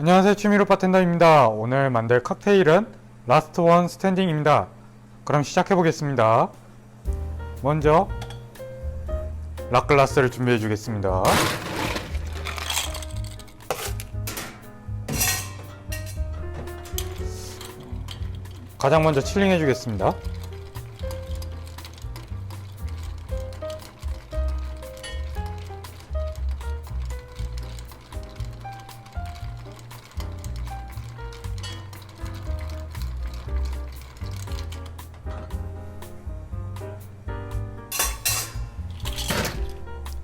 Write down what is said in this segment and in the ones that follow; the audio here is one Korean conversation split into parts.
안녕하세요. 취미로 바텐더입니다. 오늘 만들 칵테일은 라스트 원 스탠딩입니다. 그럼 시작해 보겠습니다. 먼저 락글라스를 준비해 주겠습니다. 가장 먼저 칠링 해 주겠습니다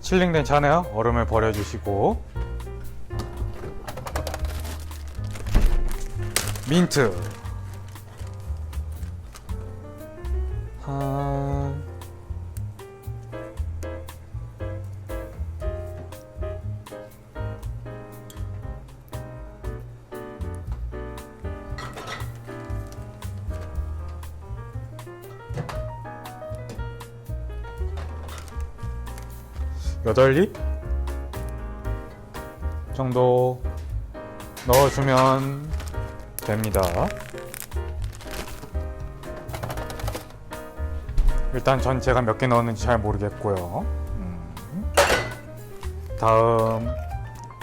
칠링된 잔에 얼음을 버려주시고. 민트. 한 여덟 립 정도 넣어주면 됩니다. 일단 전 제가 몇 개 넣었는지 잘 모르겠고요. 음. 다음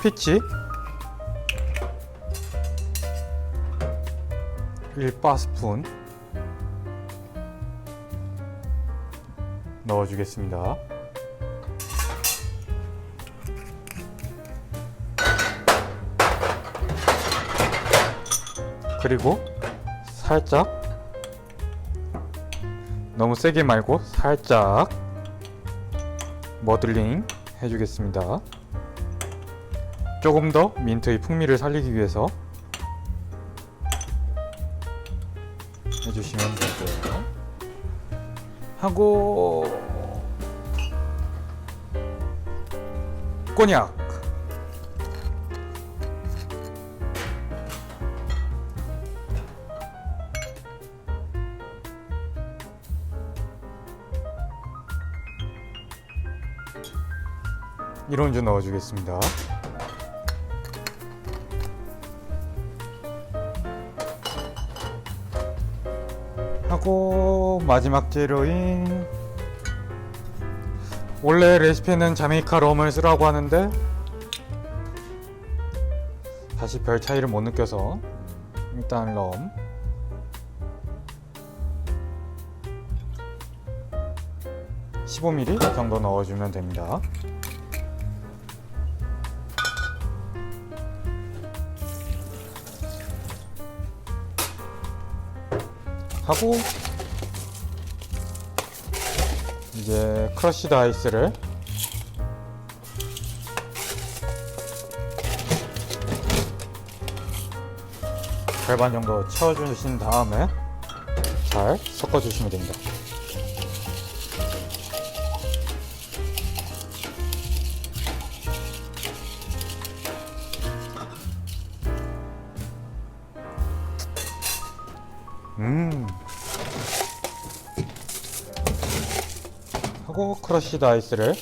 피치 1바스푼 넣어주겠습니다. 그리고 살짝 너무 세게 말고 살짝 머들링 해주겠습니다. 조금 더 민트의 풍미를 살리기 위해서 해주시면 되고요. 하고 꼬냑 이론주 넣어주겠습니다. 하고 마지막 재료인 원래 레시피는 자메이카 럼을 쓰라고 하는데 다시 별 차이를 못 느껴서 일단 럼 (15ml) 정도 넣어주면 됩니다. 하고 이제 크러쉬드 아이스를 절반 정도 채워주신 다음에 잘 섞어주시면 됩니다. 음. 하고 크러쉬드 아이스를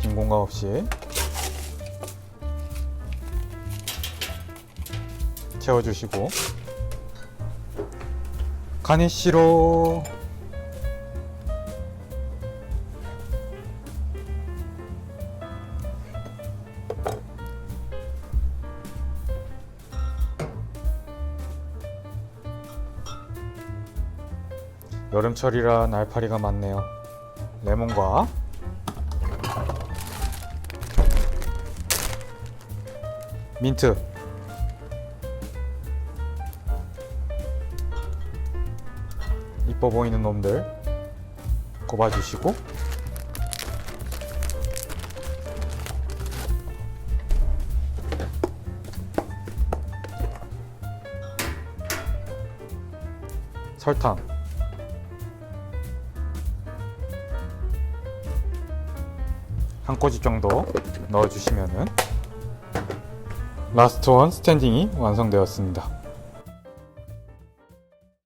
빈 공간 없이 채워주시고 가니쉬로 여름철이라 날파리가 많네요. 레몬과 민트. 이뻐 보이는 놈들 꼽아주시고. 설탕 한 꼬집 정도 넣어주시면은 라스트 원 스탠딩이 완성되었습니다.